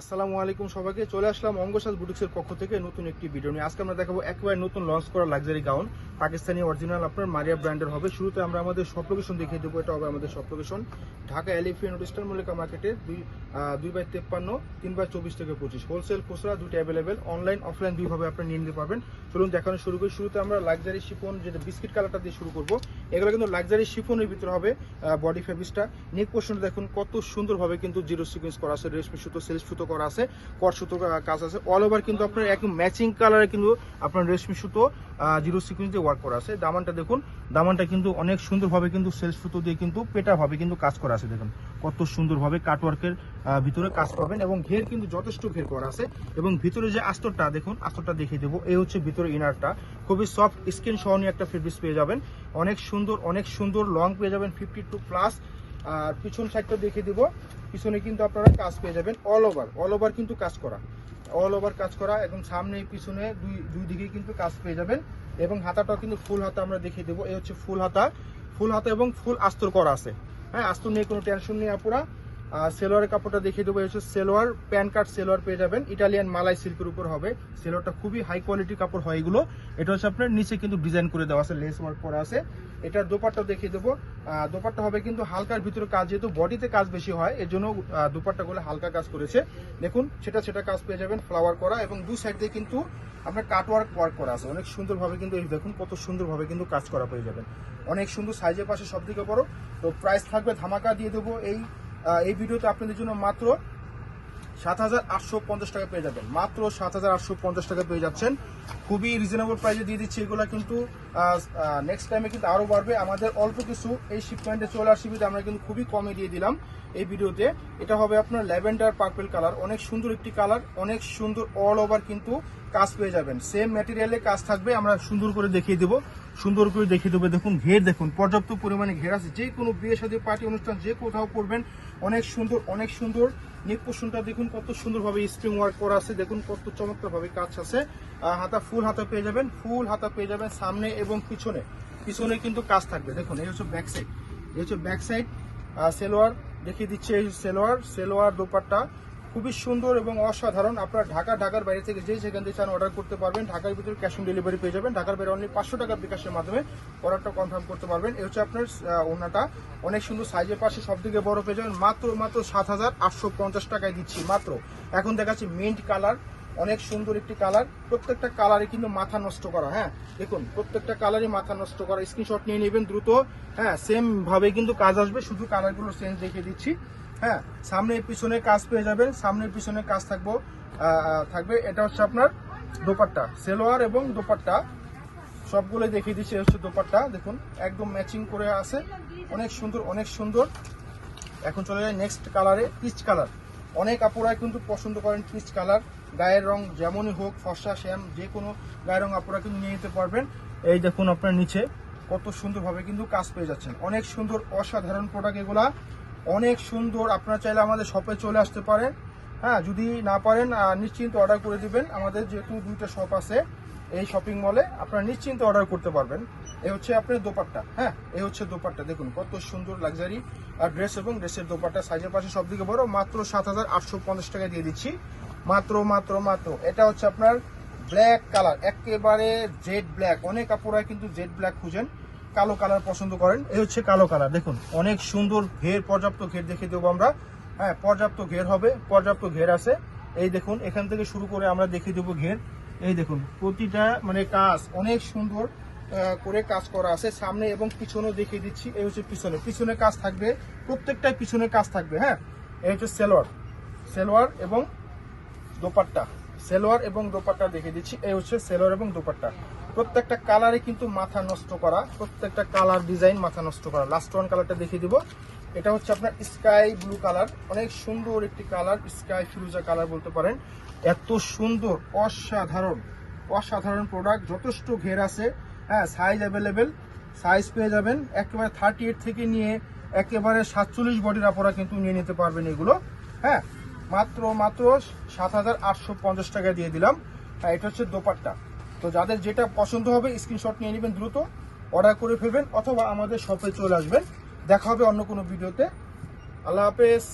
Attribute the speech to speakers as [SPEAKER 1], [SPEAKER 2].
[SPEAKER 1] আসসালামু আলাইকুম সবাইকে। চলে আসলাম অঙ্গসাজ বুটিক্সের পক্ষ থেকে নতুন একটি ভিডিও নিয়ে। আজকে আমরা দেখাবো একেবারে নতুন লঞ্চ করা লাক্সারি গাউন পাকিস্তানি অরিজিনাল আপনার মারিয়া ব্র্যান্ডের হবে। শুরুতে আমরা আমাদের সব লোকেশন দেখিয়ে দেবো। এটা হবে আমাদের সব লোকেশন ঢাকা এলিফিয়ান স্টার মল্লিকা মার্কেটে দুই দুই বাই তেপ্পান্ন, তিন বাই চব্বিশ থেকে পঁচিশ। হোলসেল খুচরা দুইটা অ্যাভেলেবেল অনলাইন অফলাইন দুইভাবে আপনি নিয়ে নিতে পারবেন। চলুন দেখানো শুরু করি। শুরুতে আমরা লাক্সারি শিফন যেটা বিস্কিট কালারটা দিয়ে শুরু করব। এগুলো কিন্তু লাক্সারি শিফনের ভিতরে হবে বডি ফেব্রিক্সটা নেক পোর্শনটা দেখুন, কত সুন্দরভাবে কিন্তু জিরো সিকোয়েন্স করা আছে, রেশমি সুতো সেলস সুতো করা আছে কট সুতো কাজ আছে। অল ওভার কিন্তু আপনার একদম ম্যাচিং কালারে কিন্তু আপনার রেশমি সুতো জিরো সিকোয়েন্স দিয়ে ওয়ার্ক করা আছে। দামানটা দেখুন, দামানটা কিন্তু অনেক সুন্দরভাবে কিন্তু সেলস সুতো দিয়ে কিন্তু পেটাভাবে কিন্তু কাজ করা আছে, দেখুন। কত সুন্দরভাবে কাটওয়ার্কের ভিতরে কাজ পাবেন এবং ঘের কিন্তু যথেষ্ট ঘের করা আছে এবং ভিতরে যে আস্তরটা, দেখুন, আস্তরটা দেখিয়ে দেবো। এই হচ্ছে ভিতরে ইনারটা খুবই সফট স্কিন সহ নিয়ে একটা ফেব্রিক্স পেয়ে যাবেন। অনেক সুন্দর অনেক সুন্দর লং পেয়ে যাবেন ফিফটি টু প্লাস আর পিছন সাইডটা দেখিয়ে দেবো। পিছনে কিন্তু আপনারা কাজ পেয়ে যাবেন অল ওভার অল ওভার কিন্তু কাজ করা। অল ওভার কাজ করা এবং সামনে, পিছনে দুই দুই দিকে কিন্তু কাজ পেয়ে যাবেন এবং হাতাটাও কিন্তু ফুল হাতা আমরা দেখিয়ে দেবো। এই হচ্ছে ফুল হাতা। ফুল হাতা এবং ফুল আস্তর করা আছে। হ্যাঁ আস্ত নিয়ে কোনো টেনশন নেই আপুরা। সেলোয়ারের কাপড়টা দেখিয়ে দেবো হচ্ছে সেলোয়ার প্যান কার্ড সেলোয়ার পেয়ে যাবেন। ইটালিয়ান মালাই সিল্কের উপর হবে। সেলোয়ারটা খুবই হাই কোয়ালিটি কাপড় হয় এগুলো। এটা হচ্ছে আপনার নিচে কিন্তু ডিজাইন করে দেওয়া আছে লেস ওয়ার্ক করা আছে। এটার দোপাট্টা দেখিয়ে দেবো। আহ, দোপাট্টা হবে কিন্তু হালকার ভিতরে কাজ যেহেতু বডিতে কাজ বেশি হয় এর জন্য আহ, দোপাট্টা গুলো হালকা কাজ করেছে। দেখুন সেটা সেটা কাজ পেয়ে যাবেন ফ্লাওয়ার করা এবং দু সাইড দিয়ে কিন্তু আপনার কাট ওয়ার্ক করা আছে। অনেক সুন্দরভাবে কিন্তু এই দেখুন কত সুন্দরভাবে কিন্তু কাজ করা পেয়ে যাবেন। অনেক সুন্দর সাইজের পাশে সব দিকে বড়। তো প্রাইস থাকবে ধামাকা দিয়ে দেবো এই এই ভিডিওতে আপনাদের জন্য মাত্র সাত হাজার আটশো পঞ্চাশ টাকা পেয়ে যাবেন। মাত্র সাত হাজার আটশো পঞ্চাশ টাকা পেয়ে যাচ্ছেন। খুবই রিজনেবল প্রাইসে দিয়ে দিচ্ছি। এগুলো কিন্তু নেক্সট টাইমে কিন্তু আরও বাড়বে। আমাদের অল্প কিছু এই শিপমেন্টে চলে আসি আমরা কিন্তু খুবই কমে দিয়ে দিলাম এই ভিডিওতে। এটা হবে আপনার ল্যাভেন্ডার পার্পেল কালার অনেক সুন্দর একটি কালার অনেক সুন্দর অল ওভার কিন্তু কাজ পেয়ে যাবেন। সেম ম্যাটেরিয়ালে কাজ থাকবে। আমরা সুন্দর করে দেখিয়ে দেবো। সুন্দর করে দেখিয়ে দেবে। দেখুন, ঘের দেখুন, পর্যাপ্ত পরিমাণে ঘের আছে। যে কোনো বিয়ে সাথে পার্টি, অনুষ্ঠান, যে কোথাও করবেন, অনেক সুন্দর অনেক সুন্দর পোর্শনটা দেখুন, কত সুন্দরভাবে স্প্রিং ওয়ার্ক করা আছে, দেখুন কত চমৎকারভাবে কাজ আছে। হাতা, ফুল হাতা পেয়ে যাবেন, ফুল হাতা পেয়ে যাবেন সামনে এবং পিছনে। পিছনে কিন্তু কাজ থাকবে। দেখুন, এই হচ্ছে ব্যাক সাইড এই হচ্ছে ব্যাক সাইড সেলোয়ার, দেখিয়ে দিচ্ছে, এই সেলোয়ার সেলোয়ার দোপাট্টা। খুবই সুন্দর এবং অসাধারণ। আপনারা ঢাকা, ঢাকার বাইরে থেকে যেই সেখান থেকে চান অর্ডার করতে পারবেন, ঢাকার ভিতরে ক্যাশ অন ডেলিভারি পেয়ে যাবেন। ঢাকার বাইরে অনলি পাঁচশো টাকা বিকাশের মাধ্যমে অর্ডারটা কনফার্ম করতে পারবেন। এই হচ্ছে আপনার ওনাটা অনেক সুন্দর সাইজের পাশে সব থেকে বড় পেয়ে যাবেন। মাত্র মাত্র সাত হাজার আটশো পঞ্চাশ টাকায় দিচ্ছি, মাত্র। এখন দেখাচ্ছি মিন্ট কালার অনেক সুন্দর একটি কালার প্রত্যেকটা কালারে কিন্তু মাথা নষ্ট করা হ্যাঁ? দেখুন, প্রত্যেকটা কালারই মাথা নষ্ট করা। স্ক্রিনশট নিয়ে নেবেন দ্রুত। হ্যাঁ সেম ভাবে কিন্তু কাজ আসবে। শুধু কালারগুলো চেঞ্জ দেখিয়ে দিচ্ছি। হ্যাঁ সামনে পিছনে কাজ পেয়ে যাবেন সামনে পিছনে কাজ থাকব থাকবে, এটা হচ্ছে আপনার দোপাট্টা, সেলোয়ার এবং দোপাট্টা সবগুলো দেখিয়ে দিচ্ছি হচ্ছে দোপাট্টা, দেখুন, একদম ম্যাচিং করে আছে, অনেক সুন্দর অনেক সুন্দর। এখন চলে যায় নেক্সট কালারে পিচ কালার অনেক আপুরা কিন্তু পছন্দ করেন পিচ কালার গায়ের রং যেমনই হোক, ফর্সা, শ্যাম, যে কোনো গায়ের রং আপুরা কিন্তু নিয়ে নিতে পারবেন। এই দেখুন আপনার নিচে, কত সুন্দরভাবে কিন্তু কাজ পেয়ে যাচ্ছেন। অনেক সুন্দর, অসাধারণ প্রোডাক্ট এগুলা। অনেক সুন্দর, আপনারা চাইলে আমাদের শপে চলে আসতে পারেন। হ্যাঁ যদি না পারেন নিশ্চিন্ত অর্ডার করে দিবেন। আমাদের যেহেতু দুইটা শপ আছে এই শপিং মলে আপনারা নিশ্চিন্ত অর্ডার করতে পারবেন। এই হচ্ছে আপনার দোপাট্টা হ্যাঁ এই হচ্ছে দোপাট্টা। দেখুন, কত সুন্দর লাক্সারি আর ড্রেস এবং ড্রেসের দোপাট্টা। সাইজের পাশে সব দিকে বড়, মাত্র সাত হাজার আটশো পঞ্চাশ টাকা দিয়ে দিচ্ছি। মাত্র মাত্র মাত্র। এটা হচ্ছে আপনার ব্ল্যাক কালার একেবারে জেড ব্ল্যাক অনেক কাপড়ায় কিন্তু জেড ব্ল্যাক খুঁজেন। কালো কালার পছন্দ করেন, এই হচ্ছে কালো কালার। দেখুন, অনেক সুন্দর ঘের, পর্যাপ্ত ঘের দেখে দেবো আমরা। হ্যাঁ পর্যাপ্ত ঘের হবে, পর্যাপ্ত ঘের আছে। এই দেখুন, এখান থেকে শুরু করে আমরা দেখে দেবো ঘের। এই দেখুন, প্রতিটা মানে কাজ অনেক সুন্দর করে কাজ করা আছে। সামনে এবং পিছনেও দেখিয়ে দিচ্ছি, এই হচ্ছে পিছনে। পিছনে কাজ থাকবে, প্রত্যেকটাই পিছনে কাজ থাকবে হ্যাঁ? এই হচ্ছে সেলোয়ার। সেলোয়ার এবং দোপাট্টা। সেলোয়ার এবং দোপাট্টা দেখে দিচ্ছি, এই হচ্ছে সেলোয়ার এবং দোপাট্টা। প্রত্যেকটা কালারে কিন্তু মাথা নষ্ট করা, প্রত্যেকটা কালার ডিজাইন মাথা নষ্ট করা। লাস্ট ওয়ান কালারটা দেখিয়ে দিব। এটা হচ্ছে আপনার স্কাই ব্লু কালার অনেক সুন্দর একটি কালার স্কাই ফিরোজা কালার বলতে পারেন। এত সুন্দর, অসাধারণ অসাধারণ প্রোডাক্ট যথেষ্ট ঘের আছে। হ্যাঁ সাইজ অ্যাভেলেবেল সাইজ পেয়ে যাবেন। একেবারে থার্টি এইট থেকে নিয়ে একেবারে সাতচল্লিশ বডির আপনারা কিন্তু নিয়ে নিতে পারবেন এগুলো। হ্যাঁ মাত্র মাত্র সাত হাজার আটশো পঞ্চাশ টাকা দিয়ে দিলাম। হ্যাঁ এটা হচ্ছে দোপাট্টা। তো যাদের যেটা পছন্দ হবে স্ক্রিনশট নিয়ে নেবেন দ্রুত অর্ডার করে ফেলবেন, অথবা আমাদের শপে চলে আসবেন। দেখা হবে অন্য কোনো ভিডিওতে আল্লাহ হাফেজ।